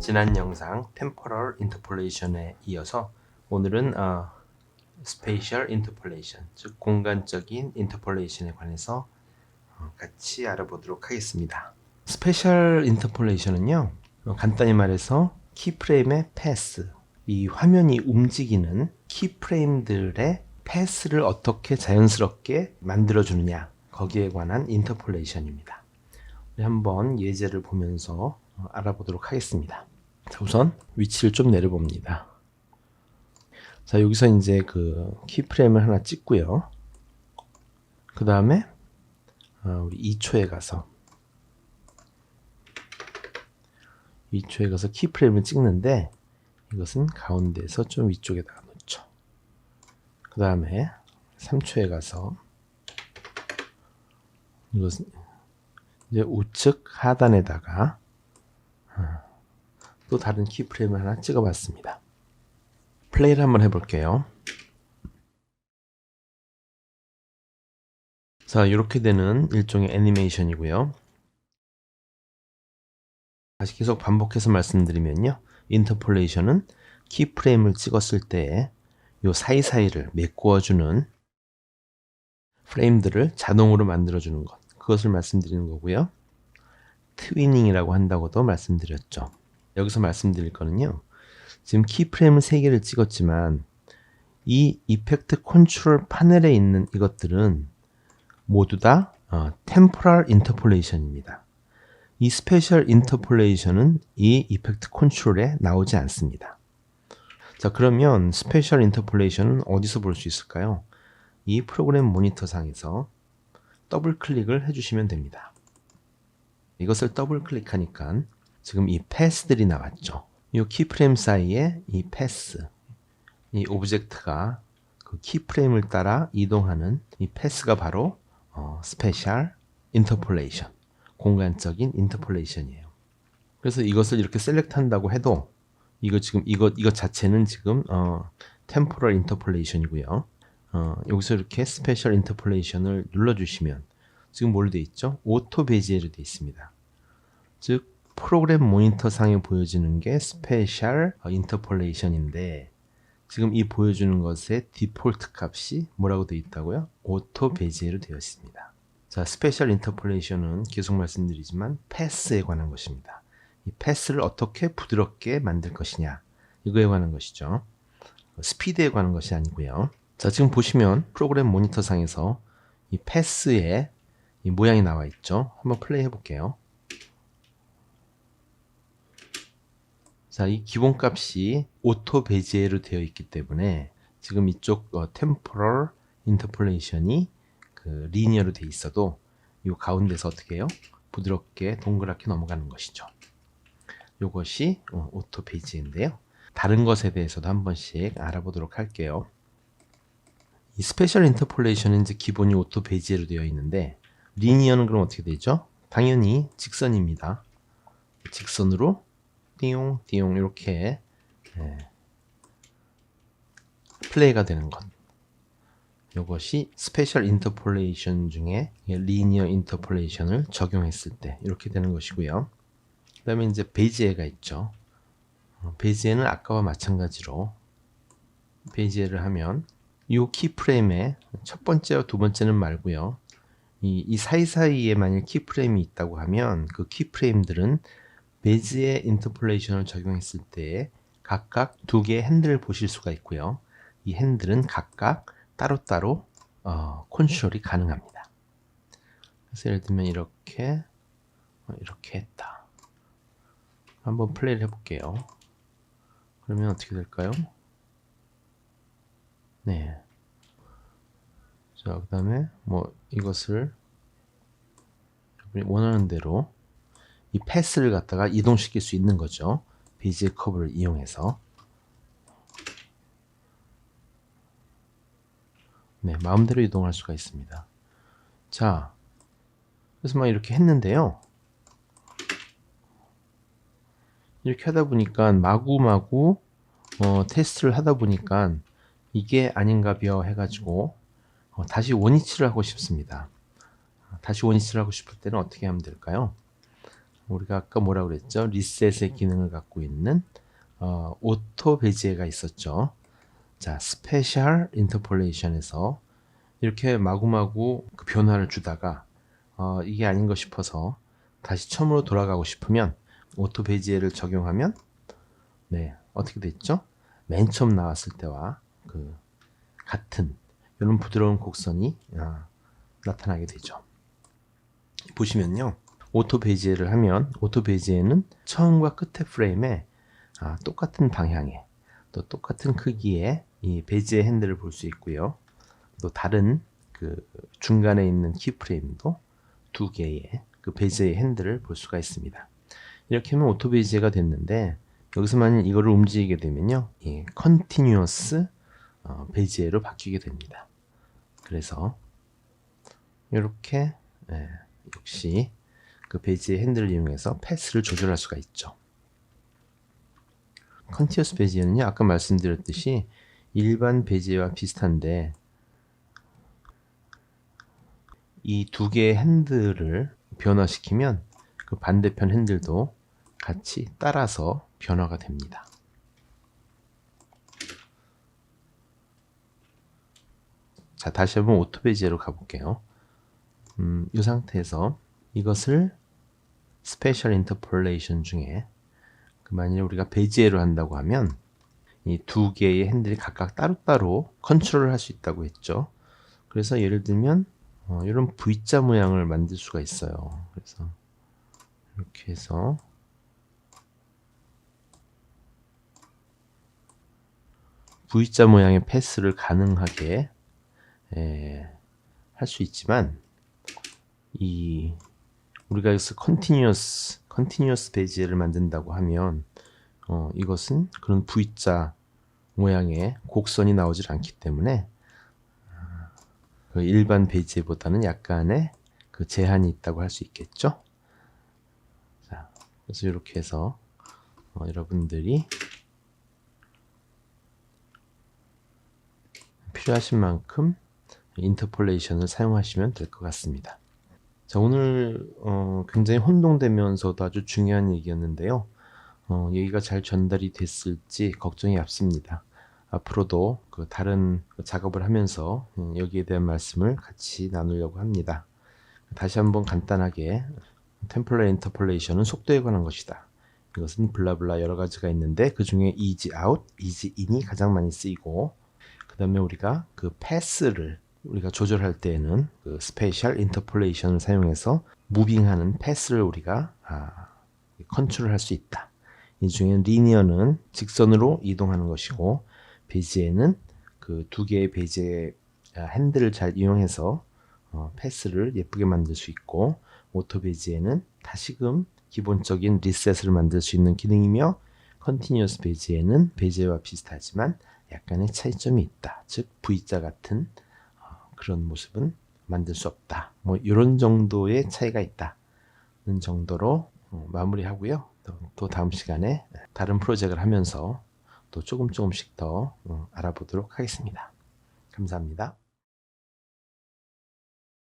지난 영상 Temporal Interpolation에 이어서 오늘은 어, Spatial Interpolation, 즉 공간적인 Interpolation에 관해서 어, 같이 알아보도록 하겠습니다. Interpolation은요, 어, 간단히 말해서 키프레임의 패스, 이 화면이 움직이는 키프레임들의 패스를 어떻게 자연스럽게 만들어 주느냐, 거기에 관한 인터폴레이션입니다. 우리 한번 예제를 보면서 어, 알아보도록 하겠습니다. 자, 우선 위치를 좀 내려봅니다. 자, 여기서 이제 그 키프레임을 하나 찍고요. 그 다음에 어, 우리 2초에 가서 2초에 가서 키프레임을 찍는데 이것은 가운데에서 좀 위쪽에다가 놓죠. 그 다음에 3초에 가서 이것은 이제 우측 하단에다가 어, 또 다른 키프레임을 하나 찍어봤습니다. 플레이를 한번 해볼게요. 자, 이렇게 되는 일종의 애니메이션이고요. 다시 계속 반복해서 말씀드리면요. 인터폴레이션은 키프레임을 찍었을 때요 사이사이를 메꾸어주는 프레임들을 자동으로 만들어주는 것. 그것을 말씀드리는 거고요. 트위닝이라고 한다고도 말씀드렸죠. 여기서 말씀드릴 거는요. 지금 키프레임을 3개를 찍었지만 이 이펙트 컨트롤 파넬에 있는 이것들은 모두 다 어, 템포럴 인터폴레이션입니다. 이 스페셜 인터폴레이션은 이 이펙트 컨트롤에 나오지 않습니다. 자, 그러면 스페셜 인터폴레이션은 어디서 볼 수 있을까요? 이 프로그램 모니터 상에서 더블 클릭을 해주시면 됩니다. 이것을 더블 클릭하니까 지금 이 패스들이 나왔죠. 이 키프레임 사이에 이 패스, 이 오브젝트가 그 키프레임을 따라 이동하는 이 패스가 바로 어, 스페셜 인터폴레이션, 공간적인 인터폴레이션이에요. 그래서 이것을 이렇게 셀렉트 한다고 해도 이거 지금 이것 이것 자체는 지금 어, 템포럴 인터폴레이션이고요. 어, 여기서 이렇게 스페셜 인터폴레이션을 눌러주시면 지금 뭘로 돼 있죠? 오토 베지에로 돼 있습니다. 즉 프로그램 모니터 상에 보여지는 게 스페셜 인터폴레이션인데 지금 이 보여주는 것의 디폴트 값이 뭐라고 되어 있다고요? 오토 베지에로 되어 있습니다. 자, 스페셜 인터폴레이션은 계속 말씀드리지만 패스에 관한 것입니다. 이 패스를 어떻게 부드럽게 만들 것이냐 이거에 관한 것이죠. 스피드에 관한 것이 아니고요. 자, 지금 보시면 프로그램 모니터 상에서 이 패스의 이 모양이 나와 있죠. 한번 플레이 해볼게요. 자, 이 기본 값이 오토 베지에로 되어 있기 때문에 지금 이쪽 어, 템포럴 인터폴레이션이 그 리니어로 되어 있어도 이 가운데서 어떻게 해요? 부드럽게 동그랗게 넘어가는 것이죠. 이것이 어, 오토 베지인데요. 다른 것에 대해서도 한 번씩 알아보도록 할게요. 이 스페셜 인터폴레이션은 이제 기본이 오토 베지에로 되어 있는데 리니어는 그럼 어떻게 되죠? 당연히 직선입니다. 직선으로 띠용 띠용 이렇게 예, 플레이가 되는 것. 이것이 스페셜 인터폴레이션 중에 리니어 인터폴레이션을 적용했을 때 이렇게 되는 것이고요. 그 다음에 이제 베지에가 있죠. 어, 베지에는 아까와 마찬가지로 베지에를 하면 이 키프레임의 첫 번째와 두 번째는 말고요. 이, 이 사이사이에 만약 키프레임이 있다고 하면 그 키프레임들은 베지의 인터폴레이션을 적용했을 때 각각 두 개의 핸들을 보실 수가 있고요. 이 핸들은 각각 따로따로 어, 컨트롤이 가능합니다. 그래서 예를 들면 이렇게 어, 이렇게 했다. 한번 플레이를 해볼게요. 그러면 어떻게 될까요? 네. 자, 그 다음에 뭐 이것을 원하는 대로 이 패스를 갖다가 이동시킬 수 있는 거죠. 베이지의 커브를 이용해서. 네, 마음대로 이동할 수가 있습니다. 자, 그래서 막 이렇게 했는데요. 이렇게 하다 보니까 마구마구 어, 테스트를 하다 보니까 이게 아닌가벼 해가지고 어, 다시 원위치를 하고 싶습니다. 다시 원위치를 하고 싶을 때는 어떻게 하면 될까요? 우리가 아까 뭐라고 그랬죠? 리셋의 기능을 갖고 있는 어, 오토 베지에가 있었죠. 자, 스페셜 인터폴레이션에서 이렇게 마구마구 그 변화를 주다가 어, 이게 아닌 것 싶어서 다시 처음으로 돌아가고 싶으면 오토 베지에를 적용하면 네 어떻게 됐죠? 맨 처음 나왔을 때와 그 같은 이런 부드러운 곡선이 아, 나타나게 되죠. 보시면요. 오토 베지에를 하면 오토 베지에는 처음과 끝의 프레임에 아, 똑같은 방향에 또 똑같은 크기의 이 베지의 핸들을 볼 수 있고요. 또 다른 그 중간에 있는 키 프레임도 두 개의 그 베지의 핸들을 볼 수가 있습니다. 이렇게 하면 오토 베지가 됐는데 여기서 만약 이거를 움직이게 되면요, 이 컨티뉴어스 어, 베지에로 바뀌게 됩니다. 그래서 이렇게 예, 역시 그 베지의 핸들을 이용해서 패스를 조절할 수가 있죠. 컨티뉴어스 베지에는요, 아까 말씀드렸듯이 일반 베지와 비슷한데 이 두 개의 핸들을 변화시키면 그 반대편 핸들도 같이 따라서 변화가 됩니다. 자, 다시 한번 오토 베지에로 가볼게요. 음, 이 상태에서 이것을 스페셜 인터폴레이션 중에 그 만약에 우리가 베지에로 한다고 하면 이 두 개의 핸들이 각각 따로따로 컨트롤을 할 수 있다고 했죠. 그래서 예를 들면 어, 이런 V자 모양을 만들 수가 있어요. 그래서 이렇게 해서 V자 모양의 패스를 가능하게 할 수 있지만 이 우리가 여기서 컨티뉴어스 컨티뉴어스 베지를 만든다고 하면 어, 이것은 그런 V자 모양의 곡선이 나오질 않기 때문에 그 일반 베지보다는 약간의 그 제한이 있다고 할 수 있겠죠. 자, 그래서 이렇게 해서 어, 여러분들이 필요하신 만큼 인터폴레이션을 사용하시면 될 것 같습니다. 자, 오늘 어, 굉장히 혼동되면서도 아주 중요한 얘기였는데요. 어, 얘기가 잘 전달이 됐을지 걱정이 앞섭니다. 앞으로도 그 다른 작업을 하면서 음, 여기에 대한 말씀을 같이 나누려고 합니다. 다시 한번 간단하게 템플러 인터폴레이션은 속도에 관한 것이다. 이것은 블라블라 여러 가지가 있는데 그 중에 easy easy in이 가장 많이 쓰이고 그 다음에 우리가 그 패스를 우리가 조절할 때에는 그 스페셜 인터폴레이션을 사용해서 무빙하는 패스를 우리가 아, 컨트롤할 수 있다. 이 중에 리니어는 직선으로 이동하는 것이고 베지에는 그 두 개의 베지의 핸들을 잘 이용해서 어, 패스를 예쁘게 만들 수 있고 오토 베지에는 다시금 기본적인 리셋을 만들 수 있는 기능이며 컨티뉴어스 베지에는 베지와 비슷하지만 약간의 차이점이 있다. 즉 V자 같은 어, 그런 모습은 만들 수 없다. 뭐 이런 정도의 차이가 있다는 정도로 어, 마무리하고요. 또, 또 다음 시간에 다른 프로젝트를 하면서 또 조금 조금씩 더 어, 알아보도록 하겠습니다. 감사합니다.